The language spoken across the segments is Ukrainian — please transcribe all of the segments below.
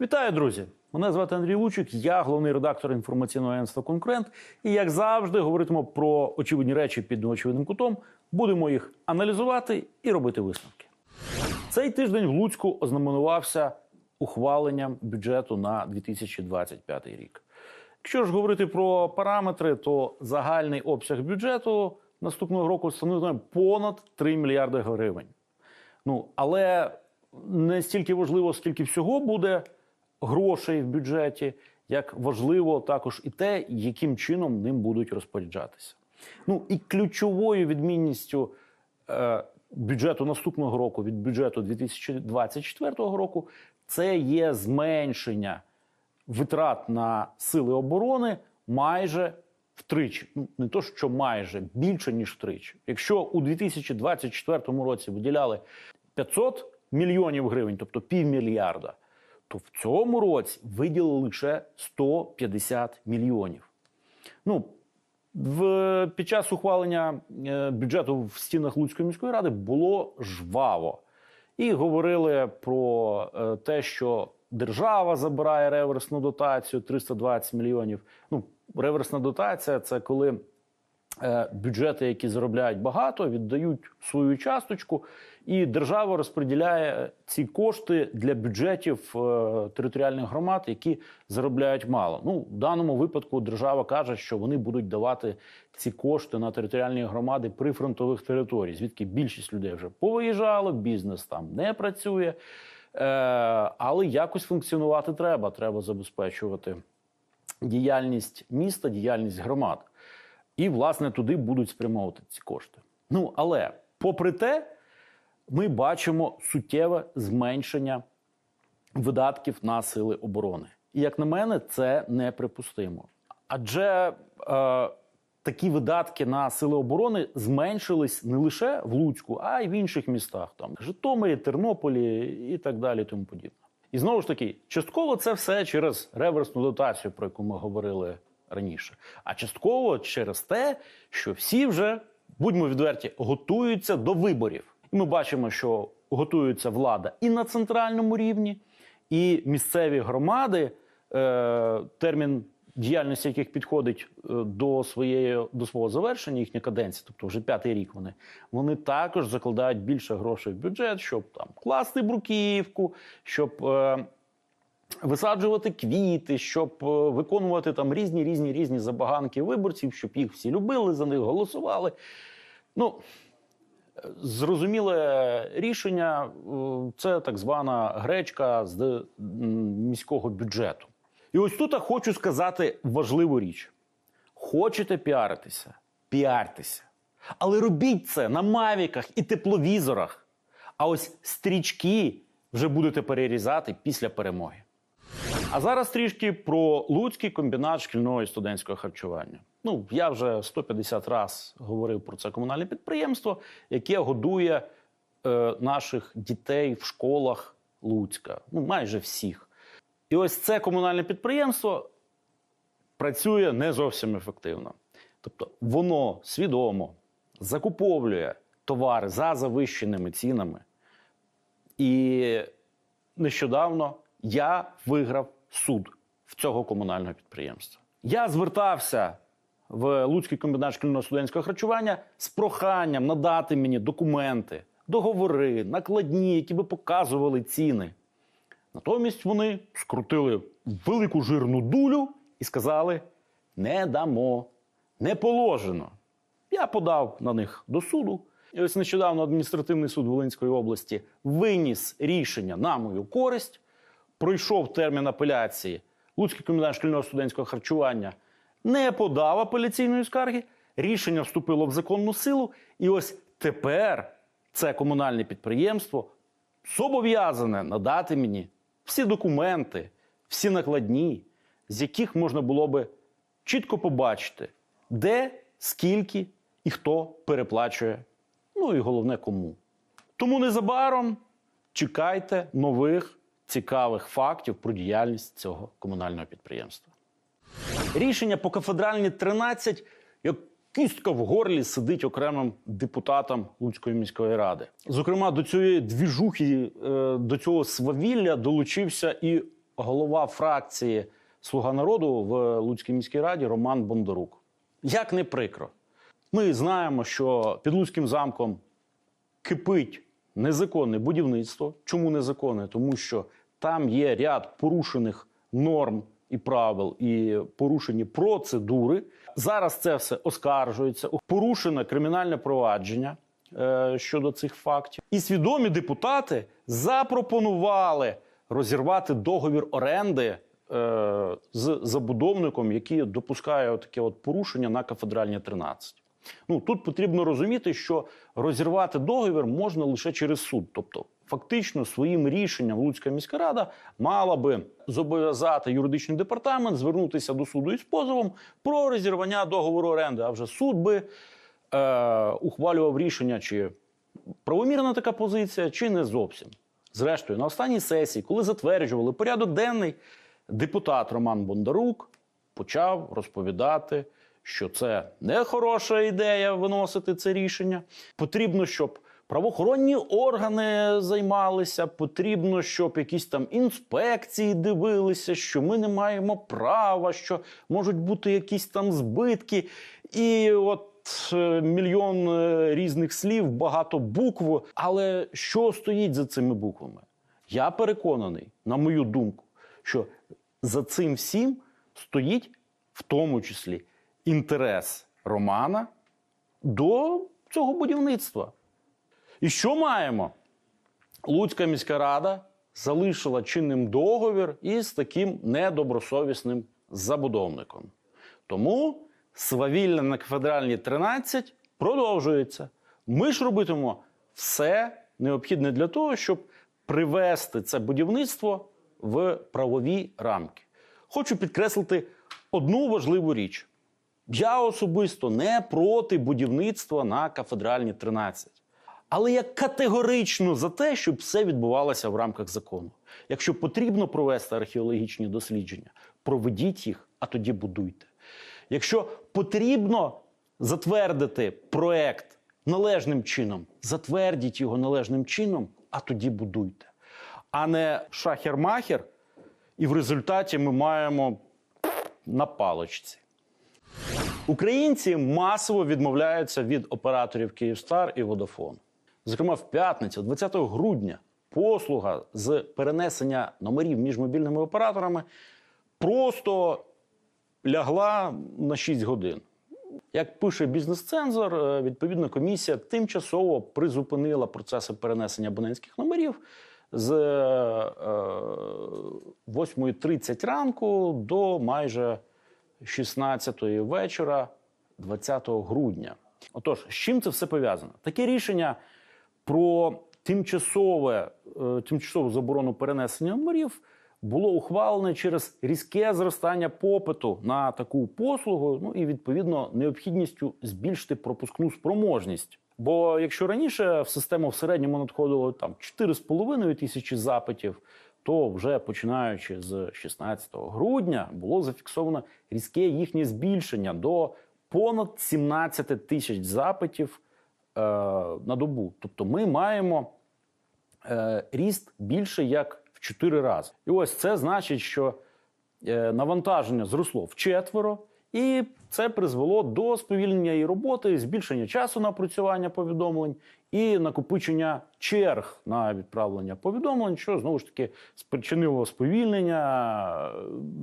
Вітаю, друзі! Мене звати Андрій Лучик, я головний редактор інформаційного агентства Конкурент. І як завжди, говоритимо про очевидні речі під неочевидним кутом. Будемо їх аналізувати і робити висновки. Цей тиждень в Луцьку ознаменувався ухваленням бюджету на 2025 рік. Якщо ж говорити про параметри, то загальний обсяг бюджету наступного року становить понад 3 мільярди гривень. Ну але не стільки важливо, скільки всього буде грошей в бюджеті, як важливо також і те, яким чином ним будуть розпоряджатися. Ну і ключовою відмінністю е, бюджету наступного року від бюджету 2024 року це є зменшення витрат на сили оборони майже втричі. Ну не то, що майже більше ніж втричі. Якщо у 2024 році виділяли 500 мільйонів гривень, тобто півмільярда, то в цьому році виділили лише 150 мільйонів. Ну, в, під час ухвалення е, бюджету в стінах Луцької міської ради було жваво. І говорили про е, те, що держава забирає реверсну дотацію 320 мільйонів. Ну, реверсна дотація це коли бюджети, які заробляють багато, віддають свою часточку, і держава розподіляє ці кошти для бюджетів е, територіальних громад, які заробляють мало. Ну, в даному випадку держава каже, що вони будуть давати ці кошти на територіальні громади прифронтових територій, звідки більшість людей вже повиїжджало, бізнес там не працює. Е, але якось функціонувати треба. Треба забезпечувати діяльність міста, діяльність громад. І, власне, туди будуть спрямовувати ці кошти. Ну, але, попри те, ми бачимо суттєве зменшення видатків на сили оборони. І, як на мене, це неприпустимо. Адже е, такі видатки на сили оборони зменшились не лише в Луцьку, а й в інших містах, там Житомирі, Тернополі і так далі, тому подібне. І знову ж таки, частково це все через реверсну дотацію, про яку ми говорили раніше. А частково через те, що всі вже, будьмо відверті, готуються до виборів. І ми бачимо, що готується влада і на центральному рівні, і місцеві громади, е, термін діяльності яких підходить е, до своєї до свого завершення, їхня каденція, тобто вже п'ятий рік вони, вони також закладають більше грошей в бюджет, щоб там класти бруківку, щоб. Е, Висаджувати квіти, щоб е, виконувати там різні різні різні забаганки виборців, щоб їх всі любили, за них голосували. Ну, зрозуміле рішення е, це так звана гречка з міського бюджету. І ось тут я хочу сказати важливу річ: хочете піаритися, піартеся. Але робіть це на мавіках і тепловізорах. А ось стрічки вже будете перерізати після перемоги. А зараз трішки про Луцький комбінат шкільного і студентського харчування. Ну, я вже 150 раз говорив про це комунальне підприємство, яке годує е, наших дітей в школах Луцька. Ну, майже всіх. І ось це комунальне підприємство працює не зовсім ефективно. Тобто воно свідомо закуповує товари за завищеними цінами. І нещодавно я виграв суд в цього комунального підприємства. Я звертався в Луцький комбінат шкільного студентського харчування з проханням надати мені документи, договори, накладні, які би показували ціни. Натомість вони скрутили велику жирну дулю і сказали: не дамо, не положено. Я подав на них до суду. І ось нещодавно адміністративний суд Волинської області виніс рішення на мою користь. Пройшов термін апеляції. Луцький комітет шкільного студентського харчування не подав апеляційної скарги. Рішення вступило в законну силу. І ось тепер це комунальне підприємство зобов'язане надати мені всі документи, всі накладні, з яких можна було би чітко побачити, де, скільки і хто переплачує. Ну і головне кому. Тому незабаром чекайте нових цікавих фактів про діяльність цього комунального підприємства. Рішення по кафедральній 13, як кістка в горлі сидить окремим депутатам Луцької міської ради. Зокрема, до цієї двіжухи, е, до цього свавілля долучився і голова фракції Слуга народу в Луцькій міській раді Роман Бондарук. Як не прикро, ми знаємо, що під Луцьким замком кипить незаконне будівництво. Чому незаконне? Тому що там є ряд порушених норм і правил, і порушені процедури. Зараз це все оскаржується. Порушено кримінальне провадження е, щодо цих фактів. І свідомі депутати запропонували розірвати договір оренди е, з забудовником, який допускає таке от порушення на кафедральні 13. Ну тут потрібно розуміти, що розірвати договір можна лише через суд. Тобто, фактично, своїм рішенням Луцька міська рада мала би зобов'язати юридичний департамент звернутися до суду із позовом про розірвання договору оренди. А вже суд би е, ухвалював рішення, чи правомірна така позиція, чи не зовсім. Зрештою, на останній сесії, коли затверджували порядок денний, депутат Роман Бондарук почав розповідати, що це не хороша ідея виносити це рішення. Потрібно, щоб правоохоронні органи займалися, потрібно, щоб якісь там інспекції дивилися, що ми не маємо права, що можуть бути якісь там збитки. І от е, мільйон е, різних слів, багато букв. Але що стоїть за цими буквами? Я переконаний, на мою думку, що за цим всім стоїть в тому числі інтерес Романа до цього будівництва. І що маємо? Луцька міська рада залишила чинним договір із таким недобросовісним забудовником. Тому свавілля на кафедральній 13 продовжується. Ми ж робитимо все необхідне для того, щоб привести це будівництво в правові рамки. Хочу підкреслити одну важливу річ. Я особисто не проти будівництва на кафедральні 13. Але я категорично за те, щоб все відбувалося в рамках закону. Якщо потрібно провести археологічні дослідження, проведіть їх, а тоді будуйте. Якщо потрібно затвердити проект належним чином, затвердіть його належним чином, а тоді будуйте. А не шахер-махер, і в результаті ми маємо на паличці. Українці масово відмовляються від операторів Київстар і Водафон. Зокрема, в п'ятницю, 20 грудня, послуга з перенесення номерів між мобільними операторами просто лягла на 6 годин. Як пише бізнес-цензор, е, відповідна комісія тимчасово призупинила процеси перенесення абонентських номерів з е, 8.30 ранку до майже 16 вечора 20 грудня. Отож, з чим це все пов'язано? Таке рішення про тимчасове, е, тимчасову заборону перенесення номерів було ухвалене через різке зростання попиту на таку послугу, ну і відповідно необхідністю збільшити пропускну спроможність. Бо якщо раніше в систему в середньому надходило там 4,5 тисячі запитів, то вже починаючи з 16 грудня було зафіксовано різке їхнє збільшення до понад 17 тисяч запитів на добу. Тобто ми маємо е, ріст більше як в 4 рази. І ось це значить, що е, навантаження зросло вчетверо, і це призвело до сповільнення і роботи, збільшення часу на опрацювання повідомлень і накопичення черг на відправлення повідомлень, що знову ж таки спричинило сповільнення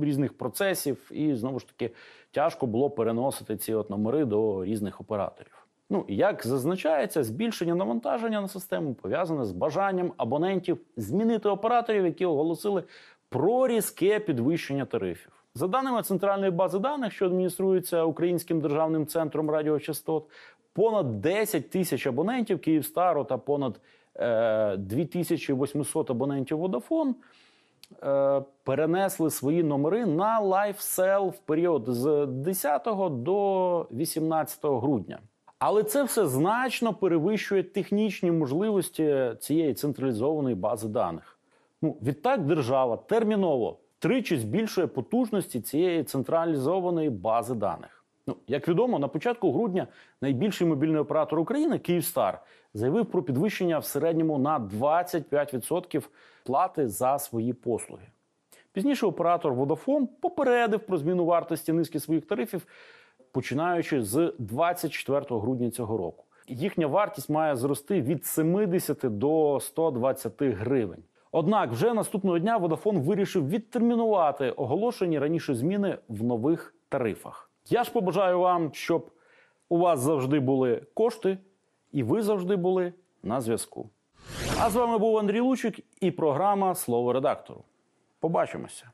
е, різних процесів, і знову ж таки тяжко було переносити ці от номери до різних операторів. Ну як зазначається, збільшення навантаження на систему пов'язане з бажанням абонентів змінити операторів, які оголосили про різке підвищення тарифів. За даними центральної бази даних, що адмініструється Українським державним центром радіочастот, понад 10 тисяч абонентів Київстару та понад е, 2800 абонентів Vodafone е, перенесли свої номери на LiveSell в період з 10 до 18 грудня. Але це все значно перевищує технічні можливості цієї централізованої бази даних. Ну, відтак, держава терміново тричі збільшує потужності цієї централізованої бази даних. Ну, як відомо, на початку грудня найбільший мобільний оператор України Київстар заявив про підвищення в середньому на 25% плати за свої послуги. Пізніше оператор Vodafone попередив про зміну вартості низки своїх тарифів, починаючи з 24 грудня цього року. Їхня вартість має зрости від 70 до 120 гривень. Однак вже наступного дня Vodafone вирішив відтермінувати оголошені раніше зміни в нових тарифах. Я ж побажаю вам, щоб у вас завжди були кошти, і ви завжди були на зв'язку. А з вами був Андрій Лучик і програма Слово редактору. Побачимося.